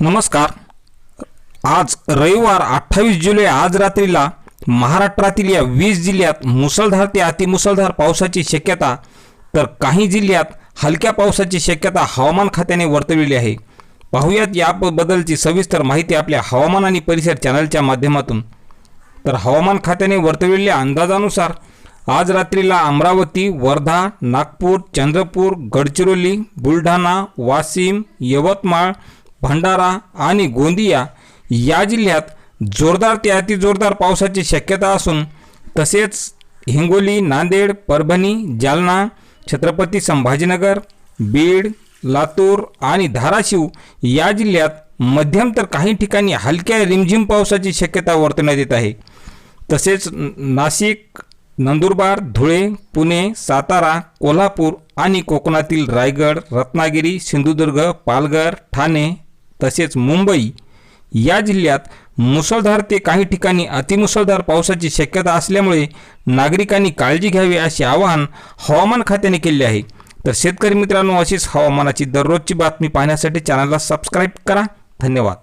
नमस्कार. आज रविवार अठ्ठावीस जुलै आज रात्रीला महाराष्ट्रातील या वीस जिल्ह्यात मुसळधार ते अतिमुसळधार पावसाची शक्यता तर काही जिल्ह्यात हलक्या पावसाची शक्यता हवामान खात्याने वर्तवलेली आहे. पाहुयात याबद्दलची सविस्तर माहिती आपल्या हवामान आणि परिसर चॅनलच्या माध्यमातून. तर हवामान खात्याने वर्तवलेल्या अंदाजानुसार आज रात्रीला अमरावती वर्धा नागपूर चंद्रपूर गडचिरोली बुलढाणा वाशिम यवतमाळ भंडारा आणि गोंदिया या जिल्ह्यात जोरदार ते अतिजोरदार पावसाची शक्यता असून तसेच हिंगोली नांदेड परभणी जालना छत्रपती संभाजीनगर बीड लातूर आणि धाराशिव या जिल्ह्यात मध्यम तर काही ठिकाणी हलक्या रिमझिम पावसाची शक्यता वर्तवण्यात येत आहे. तसेच नाशिक नंदुरबार धुळे पुणे सातारा कोल्हापूर आणि कोकणातील रायगड रत्नागिरी सिंधुदुर्ग पालघर ठाणे तसेच मुंबई या जिल्ह्यात मुसळधार ते काही ठिकाणी अतिमुसळधार पावसाची शक्यता असल्यामुळे नागरिकांनी काळजी घ्यावी असे आवाहन हवामान खात्याने केले आहे. तर शेतकरी मित्रांनो अशीच हवामानाची दररोजची बातमी पाहण्यासाठी चॅनलला सबस्क्राईब करा. धन्यवाद.